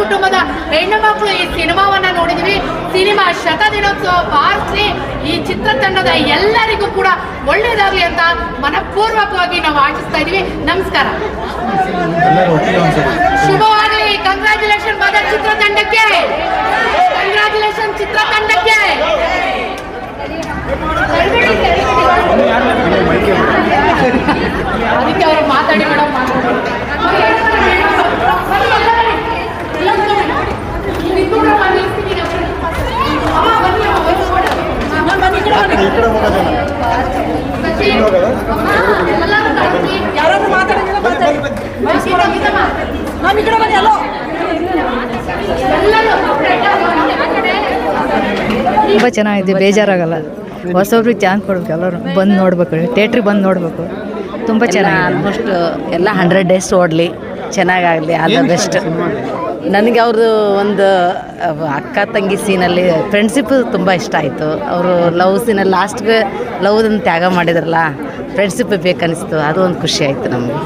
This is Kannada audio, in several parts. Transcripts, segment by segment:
ಕುಟುಂಬದ ಹೆಣ್ಣು ಮಕ್ಕಳು ಈ ಸಿನಿಮಾವನ್ನ ನೋಡಿದ್ವಿ. ಸಿನಿಮಾ ಶತ ದಿನೋತ್ಸವ ಬಾರಿಸಿ ಈ ಚಿತ್ರತಂಡದ ಎಲ್ಲರಿಗೂ ಕೂಡ ಒಳ್ಳೇದಾಗಲಿ ಅಂತ ಮನಪೂರ್ವಕವಾಗಿ ನಾವು ಆಚಿಸ್ತಾ ಇದೀವಿ. ನಮಸ್ಕಾರ. ಶುಭವಾಗಲಿ. ಕಂಗ್ರಾಚುಲೇಷನ್ ಬಾದ ಚಿತ್ರತಂಡಕ್ಕೆ. ಕಂಗ್ರಾಚುಲೇಷನ್ ಚಿತ್ರತಂಡಕ್ಕೆ. ತುಂಬ ಚೆನ್ನಾಗಿದೆ ಬೇಜಾರಾಗಲ್ಲ. ಹೊಸೊಬ್ರಿಗೆ ಚಾನ್ಸ್ ಕೊಡ್ಬೇಕು ಎಲ್ಲರೂ. ಬಂದು ನೋಡ್ಬೇಕು ಥಿಯೇಟ್ರಿಗೆ ಬಂದು ನೋಡಬೇಕು. ತುಂಬ ಚೆನ್ನಾಗಿ ಆಲ್ಮೋಸ್ಟ್ ಎಲ್ಲ ಹಂಡ್ರೆಡ್ ಡೇಸ್ ಓಡಲಿ. ಚೆನ್ನಾಗಾಗಲಿ ಆಲ್ ದ ಬೆಸ್ಟ್ ನನಗೆ ಅವ್ರದ್ದು ಒಂದು ಅಕ್ಕ ತಂಗಿ ಸೀನಲ್ಲಿ ಫ್ರೆಂಡ್ಶಿಪ್ ತುಂಬ ಇಷ್ಟ ಆಯಿತು. ಅವರು ಲವ್ ಸೀನಲ್ಲಿ ಲಾಸ್ಟ್ಗೆ ಲವ್ದನ್ನು ತ್ಯಾಗ ಮಾಡಿದ್ರಲ್ಲ ಫ್ರೆಂಡ್ಶಿಪ್ ಬೇಕನ್ನಿಸ್ತು. ಅದು ಒಂದು ಖುಷಿ ಆಯಿತು ನಮಗೆ.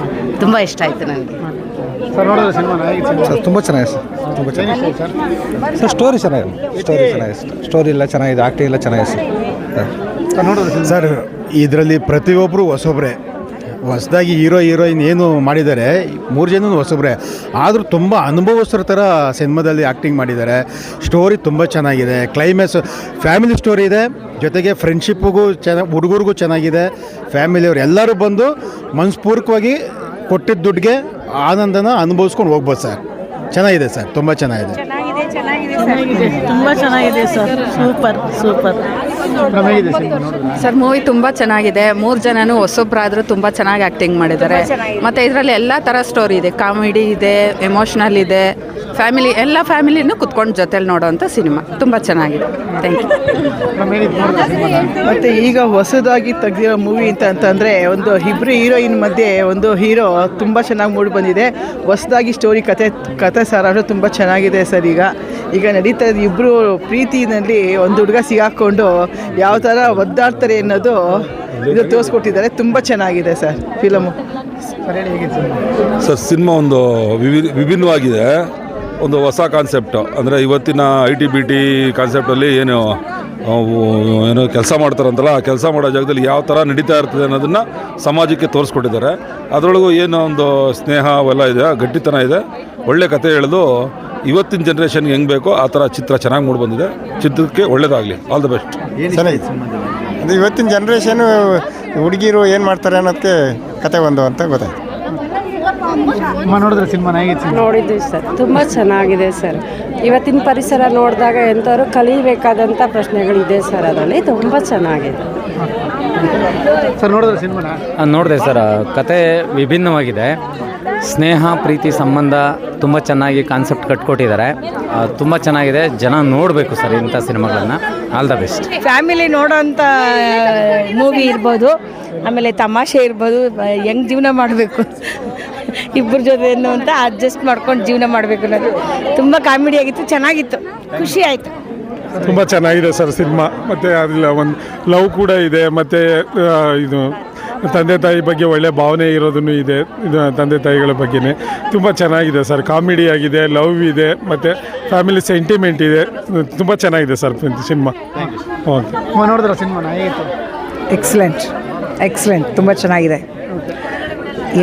ತುಂಬ ಇಷ್ಟ ಆಯಿತು ನನಗೆ. ಸರ್ ತುಂಬ ಚೆನ್ನಾಗಿದೆ ಸರ್ ತುಂಬ ಚೆನ್ನಾಗಿದೆ. ಸರ್? ಸರ್ ಸ್ಟೋರಿ ಚೆನ್ನಾಗಿದೆ. ಸ್ಟೋರಿ ಚೆನ್ನಾಗಿದೆ ಸ್ಟೋರಿ ಎಲ್ಲ ಚೆನ್ನಾಗಿದೆ ಆಕ್ಟಿಂಗ್ ಎಲ್ಲ ಚೆನ್ನಾಗಿದೆ ಸರ್. ಸರ್. ಇದರಲ್ಲಿ ಪ್ರತಿಯೊಬ್ಬರು ಹೊಸೊಬ್ಬರೇ ಹೊಸದಾಗಿ ಹೀರೋ ಹೀರೋಯಿನ್ ಏನು ಮಾಡಿದ್ದಾರೆ ಮೂರು ಜನ ಹೊಸೊಬ್ಬರೇ ಆದರೂ ತುಂಬ ಅನುಭವಸ್ಥರ ಥರ ಸಿನಿಮಾದಲ್ಲಿ ಆ್ಯಕ್ಟಿಂಗ್ ಮಾಡಿದ್ದಾರೆ. ಸ್ಟೋರಿ ತುಂಬ ಚೆನ್ನಾಗಿದೆ. ಕ್ಲೈಮ್ಯಾಕ್ಸ್ ಫ್ಯಾಮಿಲಿ ಸ್ಟೋರಿ ಇದೆ. ಜೊತೆಗೆ ಫ್ರೆಂಡ್ಶಿಪ್ಪಿಗೂ ಚೆನ್ನಾಗಿ ಹುಡುಗರಿಗೂ ಚೆನ್ನಾಗಿದೆ. ಫ್ಯಾಮಿಲಿಯವರು ಎಲ್ಲರೂ ಬಂದು ಮನಸ್ಪೂರ್ವಕವಾಗಿ ಕೊಟ್ಟಿದ್ದ ದುಡ್ಡಿಗೆ ಆನಂದನ ಅನುಭವಿಸ್ಕೊಂಡು ಹೋಗ್ಬೋದು ಸರ್. ಚೆನ್ನಾಗಿದೆ ಸರ್ ತುಂಬ ಚೆನ್ನಾಗಿದೆ. ಚೆನ್ನಾಗಿದೆ ತುಂಬ ಚೆನ್ನಾಗಿದೆ sir. Super super. Sir movie ತುಂಬ ಚೆನ್ನಾಗಿದೆ. ಮೂರು ಜನನೂ ಹೊಸೊಬ್ಬರಾದರೂ ತುಂಬ ಚೆನ್ನಾಗಿ ಆ್ಯಕ್ಟಿಂಗ್ ಮಾಡಿದ್ದಾರೆ. ಮತ್ತು ಇದರಲ್ಲಿ ಎಲ್ಲ ಥರ ಸ್ಟೋರಿ ಇದೆ. ಕಾಮಿಡಿ ಇದೆ ಎಮೋಷ್ನಲ್ ಇದೆ. ಫ್ಯಾಮಿಲಿ ಎಲ್ಲ ಫ್ಯಾಮಿಲಿನೂ ಕುತ್ಕೊಂಡು ಜೊತೆಲಿ ನೋಡೋವಂಥ ಸಿನಿಮಾ. ತುಂಬ ಚೆನ್ನಾಗಿದೆ. ಥ್ಯಾಂಕ್ ಯು ಮತ್ತು ಈಗ ಹೊಸದಾಗಿ ತೆಗೆದಿರೋ ಮೂವಿ ಅಂತ ಅಂತಂದರೆ ಒಂದು ಇಬ್ಬರು ಹೀರೋಯಿನ್ ಮಧ್ಯೆ ಒಂದು ಹೀರೋ ತುಂಬ ಚೆನ್ನಾಗಿ ಮೂಡಿ ಬಂದಿದೆ. ಹೊಸದಾಗಿ ಸ್ಟೋರಿ ಕತೆ ಕತೆ ಸಾರಾಂಶ ತುಂಬ ಚೆನ್ನಾಗಿದೆ ಸರ್ ಈಗ. ಈಗ ನಡೀತಾ ಇದ್ದ ಇಬ್ಬರು ಪ್ರೀತಿನಲ್ಲಿ ಒಂದು ಹುಡುಗ ಸಿಗಾಕೊಂಡು ಯಾವ ಥರ ಒದ್ದಾಡ್ತಾರೆ ಅನ್ನೋದು ಇದು ತೋರಿಸ್ಕೊಟ್ಟಿದ್ದಾರೆ. ತುಂಬ ಚೆನ್ನಾಗಿದೆ ಸರ್. ಫಿಲಮು ಸರ್ ಸಿನಿಮಾ ಒಂದು ವಿವಿ ವಿಭಿನ್ನವಾಗಿದೆ. ಒಂದು ಹೊಸ ಕಾನ್ಸೆಪ್ಟ್ ಅಂದರೆ ಇವತ್ತಿನ ಐ ಟಿ ಬಿ ಟಿ ಕಾನ್ಸೆಪ್ಟಲ್ಲಿ ಏನು ಏನು ಕೆಲಸ ಮಾಡ್ತಾರಂತಲ್ಲ ಆ ಕೆಲಸ ಮಾಡೋ ಜಾಗದಲ್ಲಿ ಯಾವ ಥರ ನಡೀತಾ ಇರ್ತದೆ ಅನ್ನೋದನ್ನು ಸಮಾಜಕ್ಕೆ ತೋರಿಸ್ಕೊಟ್ಟಿದ್ದಾರೆ. ಅದರೊಳಗೂ ಏನು ಒಂದು ಸ್ನೇಹ ಅವೆಲ್ಲ ಇದೆ ಗಟ್ಟಿತನ ಇದೆ. ಒಳ್ಳೆ ಕತೆ ಹೇಳೋದು ಇವತ್ತಿನ ಜನ್ರೇಷನ್ಗೆ ಹೆಂಗೆ ಬೇಕೋ ಆ ಥರ ಚಿತ್ರ ಚೆನ್ನಾಗಿ ಮೂಡಿ ಬಂದಿದೆ. ಚಿತ್ರಕ್ಕೆ ಒಳ್ಳೇದಾಗಲಿ. ಆಲ್ ದ ಬೆಸ್ಟ್ ಚೆನ್ನಾಗಿದೆ ಅದು ಇವತ್ತಿನ ಜನ್ರೇಷನು ಹುಡುಗಿರು ಏನು ಮಾಡ್ತಾರೆ ಅನ್ನೋದಕ್ಕೆ ಕತೆ ಒಂದು ಅಂತ ಗೊತ್ತಾಯ್ತು. ನೋಡಿದ್ರೆ ಸಿನಿಮಾ ಹೇಗಿತ್ತು ನೋಡಿದ್ವಿ ಸರ್. ತುಂಬ ಚೆನ್ನಾಗಿದೆ ಸರ್. ಇವತ್ತಿನ ಪರಿಸರ ನೋಡಿದಾಗ ಎಂಥವ್ರು ಕಲಿಬೇಕಾದಂಥ ಪ್ರಶ್ನೆಗಳಿದೆ ಸರ್ ಅದರಲ್ಲಿ. ತುಂಬ ಚೆನ್ನಾಗಿದೆ. ಸರ್ ನೋಡಿದ್ರೆ ಸಿನಿಮಾನ ನೋಡಿದೆ ಸರ್. ಕತೆ ವಿಭಿನ್ನವಾಗಿದೆ. ಸ್ನೇಹ ಪ್ರೀತಿ ಸಂಬಂಧ ತುಂಬ ಚೆನ್ನಾಗಿ ಕಾನ್ಸೆಪ್ಟ್ ಕಟ್ಕೊಟ್ಟಿದ್ದಾರೆ. ತುಂಬ ಚೆನ್ನಾಗಿದೆ. ಜನ ನೋಡಬೇಕು ಸರ್ ಇಂಥ ಸಿನಿಮಾಗಳನ್ನ. All the best. ಫ್ಯಾಮಿಲಿ ನೋಡೋಂಥ ಮೂವಿ ಇರ್ಬೋದು. ಆಮೇಲೆ ತಮಾಷೆ ಇರ್ಬೋದು. ಹೆಂಗೆ ಜೀವನ ಮಾಡಬೇಕು. ಇಬ್ಬರ ಜೊತೆ ಅಂತ ಅಡ್ಜಸ್ಟ್ ಮಾಡ್ಕೊಂಡು ಜೀವನ ಮಾಡಬೇಕು ಅನ್ನೋದು. ತುಂಬ ಕಾಮಿಡಿ ಆಗಿತ್ತು ಚೆನ್ನಾಗಿತ್ತು. ಖುಷಿ ಆಯಿತು. ತುಂಬ ಚೆನ್ನಾಗಿದೆ ಸರ್ ಸಿನಿಮಾ. ಮತ್ತು ಅದಿಲ್ಲ ಒಂದು ಲವ್ ಕೂಡ ಇದೆ ಮತ್ತು ಇದು ತಂದೆ ತಾಯಿ ಬಗ್ಗೆ ಒಳ್ಳೆ ಭಾವನೆ ಇರೋದನ್ನು ಇದೆ ಇದು ತಂದೆ ತಾಯಿಗಳ ಬಗ್ಗೆನೇ. ತುಂಬ ಚೆನ್ನಾಗಿದೆ ಸರ್ ಕಾಮಿಡಿ ಆಗಿದೆ ಲವ್ ಇದೆ ಮತ್ತು ಫ್ಯಾಮಿಲಿ ಸೆಂಟಿಮೆಂಟ್ ಇದೆ. ತುಂಬ ಚೆನ್ನಾಗಿದೆ ಸರ್ ಸಿನಿಮಾ. ಓಕೆ. ನೋಡಿದ್ರೆ ಸಿನಿಮಾನ? ಹೇಗಿತ್ತು? ಎಕ್ಸಲೆಂಟ್ ಎಕ್ಸಲೆಂಟ್ ತುಂಬ ಚೆನ್ನಾಗಿದೆ.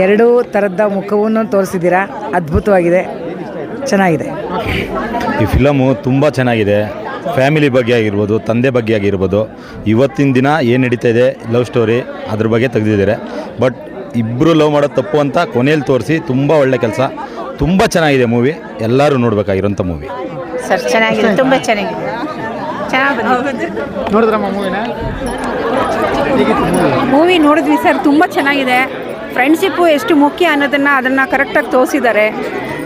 ಎರಡೂ ಥರದ ಮುಖವನ್ನು ತೋರಿಸಿದ್ದೀರಾ? ಅದ್ಭುತವಾಗಿದೆ. ಚೆನ್ನಾಗಿದೆ. ಈ ಫಿಲಮು ತುಂಬ ಚೆನ್ನಾಗಿದೆ. ಫ್ಯಾಮಿಲಿ ಬಗ್ಗೆ ಆಗಿರ್ಬೋದು ತಂದೆ ಬಗ್ಗೆ ಆಗಿರ್ಬೋದು ಇವತ್ತಿನ ದಿನ ಏನು ನಡೀತಾ ಇದೆ ಲವ್ ಸ್ಟೋರಿ ಅದ್ರ ಬಗ್ಗೆ ತೆಗೆದಿದ್ದಾರೆ. ಬಟ್ ಇಬ್ಬರು ಲವ್ ಮಾಡೋದು ತಪ್ಪು ಅಂತ ಕೊನೆಯಲ್ಲಿ ತೋರಿಸಿ ತುಂಬ ಒಳ್ಳೆ ಕೆಲಸ. ತುಂಬ ಚೆನ್ನಾಗಿದೆ ಮೂವಿ ಎಲ್ಲರೂ ನೋಡಬೇಕಾಗಿರೋಂಥ ಮೂವಿ ಸರ್ ಚೆನ್ನಾಗಿದೆ. ತುಂಬ ಚೆನ್ನಾಗಿದೆ. ಚೆನ್ನಾಗಿ ನೋಡಿದ್ರಮ್ಮ ಮೂವಿನ ಮೂವಿ ನೋಡಿದ್ವಿ ಸರ್ ತುಂಬ ಚೆನ್ನಾಗಿದೆ. ಫ್ರೆಂಡ್ಶಿಪ್ಪು ಎಷ್ಟು ಮುಖ್ಯ ಅನ್ನೋದನ್ನು ಅದನ್ನು ಕರೆಕ್ಟಾಗಿ ತೋರಿಸಿದ್ದಾರೆ.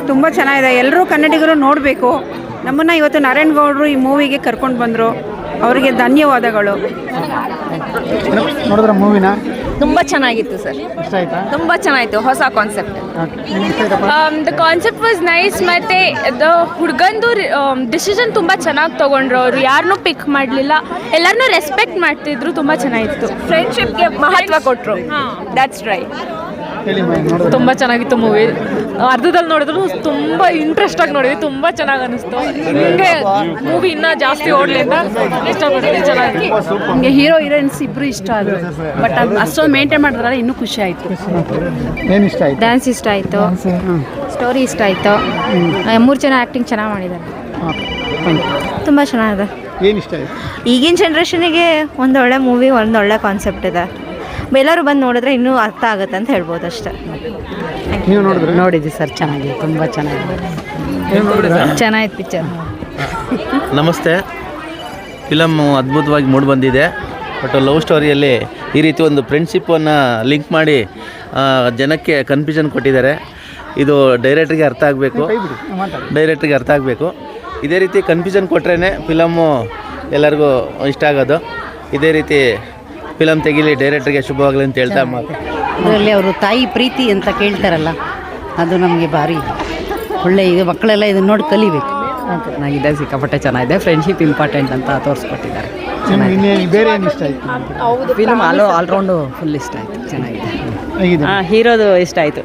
ತುಂಬ ಚೆನ್ನಾಗಿದೆ. ಎಲ್ಲರೂ ಕನ್ನಡಿಗರು ನೋಡಬೇಕು. ನಮ್ಮನ್ನು ಇವತ್ತು ನಾರಾಯಣಗೌಡರು ಈ ಮೂವಿಗೆ ಕರ್ಕೊಂಡು ಬಂದರು. ಅವರಿಗೆ ಧನ್ಯವಾದಗಳು. ನೋಡಿದ್ರೆ ಮೂವಿನ ತುಂಬ ಚೆನ್ನಾಗಿತ್ತು ಸರ್. ಇಷ್ಟ ಆಯ್ತಾ? ತುಂಬ ಚೆನ್ನಾಗಿತ್ತು ಹೊಸ concept the concept was nice ಮತ್ತೆ ದ ಹುಡುಗಂದು ಡಿಸಿಷನ್ ತುಂಬ ಚೆನ್ನಾಗಿ ತಗೊಂಡ್ರು ಅವರು. ಯಾರನ್ನೂ ಪಿಕ್ ಮಾಡಲಿಲ್ಲ. ಎಲ್ಲರನ್ನೂ ರೆಸ್ಪೆಕ್ಟ್ ಮಾಡ್ತಿದ್ರು ತುಂಬ ಚೆನ್ನಾಗಿತ್ತು. ಫ್ರೆಂಡ್ಶಿಪ್ಗೆ ಮಹತ್ವ ಕೊಟ್ಟರು ದ್ಯಾಟ್ಸ್ ರೈಟ್ ತುಂಬ ಚೆನ್ನಾಗಿತ್ತು ಮೂವಿ ಅರ್ಧದಲ್ಲಿ ನೋಡಿದ್ರು ತುಂಬ ಇಂಟ್ರೆಸ್ಟ್ ಆಗಿ ನೋಡಿದ್ವಿ ತುಂಬ ಚೆನ್ನಾಗಿ ಅನಿಸ್ತು. ಹಿಂಗೆ ಮೂವಿ ಇನ್ನೂ ಜಾಸ್ತಿ ಓಡಲಿ ಅಂತ ಇಷ್ಟಪಡ್ತೀನಿ ಚೆನ್ನಾಗಿ. ನಮಗೆ ಹೀರೋ ಹೀರೋಯಿನ್ಸ್ ಇಬ್ರು ಇಷ್ಟ ಆದರು. ಬಟ್ ಅಷ್ಟೊಂದು ಮೇಂಟೈನ್ ಮಾಡಿದ್ರಲ್ಲ ಇನ್ನೂ ಖುಷಿ ಆಯಿತು. ಏನು ಇಷ್ಟ ಆಯ್ತು? ಡ್ಯಾನ್ಸ್ ಇಷ್ಟ ಆಯಿತು. ಸ್ಟೋರಿ ಇಷ್ಟ ಆಯಿತು. ಮೂರು ಜನ ಆ್ಯಕ್ಟಿಂಗ್ ಚೆನ್ನಾಗಿ ಮಾಡಿದ್ದಾರೆ ತುಂಬ ಚೆನ್ನಾಗಿದೆ ಏನು ಇಷ್ಟ ಆಯ್ತು? ಈಗಿನ ಜನ್ರೇಷನಿಗೆ ಒಂದೊಳ್ಳೆ ಮೂವಿ ಒಂದೊಳ್ಳೆ ಕಾನ್ಸೆಪ್ಟ್ ಇದೆ. ಎಲ್ಲರೂ ಬಂದು ನೋಡಿದ್ರೆ ಇನ್ನೂ ಅರ್ಥ ಆಗುತ್ತೆ ಅಂತ ಹೇಳ್ಬೋದು ಅಷ್ಟೇ. ನೀವು ನೋಡಿದ್ರೆ? ನೋಡಿದ್ವಿ ಸರ್ ಚೆನ್ನಾಗಿದೆ ತುಂಬ ಚೆನ್ನಾಗಿದೆ ಚೆನ್ನಾಗಿತ್ತು ಪಿಕ್ಚರ್ ನಮಸ್ತೆ. ಫಿಲಮ್ ಅದ್ಭುತವಾಗಿ ಮೂಡಿ ಬಂದಿದೆ. ಬಟ್ ಲವ್ ಸ್ಟೋರಿಯಲ್ಲಿ ಈ ರೀತಿ ಒಂದು ಫ್ರೆಂಡ್ಶಿಪ್ಪನ್ನು ಲಿಂಕ್ ಮಾಡಿ ಜನಕ್ಕೆ ಕನ್ಫ್ಯೂಷನ್ ಕೊಟ್ಟಿದ್ದಾರೆ. ಇದು ಡೈರೆಕ್ಟ್ರಿಗೆ ಅರ್ಥ ಆಗಬೇಕು. ಡೈರೆಕ್ಟ್ರಿಗೆ ಅರ್ಥ ಆಗಬೇಕು. ಇದೇ ರೀತಿ ಕನ್ಫ್ಯೂಷನ್ ಕೊಟ್ರೇ ಫಿಲಮ್ಮು ಎಲ್ಲರಿಗೂ ಇಷ್ಟ ಆಗೋದು. ಇದೇ ರೀತಿ ಫಿಲಮ್ ತೆಗಿಲಿ ಡೈರೆಕ್ಟರ್ಗೆ ಶುಭವಾಗಲಿ ಅಂತ ಹೇಳ್ತಾ ಮಾತು. ಅದರಲ್ಲಿ ಅವರು ತಾಯಿ ಪ್ರೀತಿ ಅಂತ ಕೇಳ್ತಾರಲ್ಲ ಅದು ನಮಗೆ ಭಾರಿ ಒಳ್ಳೆ ಈಗ ಮಕ್ಕಳೆಲ್ಲ ಇದನ್ನ ನೋಡಿ ಕಲಿಬೇಕು. ಚೆನ್ನಾಗಿದೆ ಸಿಕ್ಕಾಪಟ್ಟೆ ಚೆನ್ನಾಗಿದೆ. ಫ್ರೆಂಡ್ಶಿಪ್ ಇಂಪಾರ್ಟೆಂಟ್ ಅಂತ ತೋರಿಸ್ಕೊಟ್ಟಿದ್ದಾರೆ. ಫಿಲಮ್ ಬೇರೆ ಏನು ಇಷ್ಟ ಆಯ್ತು ಫಿಲಮ್ ಆಲ್ ಆಲ್ರೌಂಡು ಫುಲ್ ಇಷ್ಟ ಆಯಿತು ಚೆನ್ನಾಗಿದೆ. ಹೀರೋದು ಇಷ್ಟ ಆಯಿತು.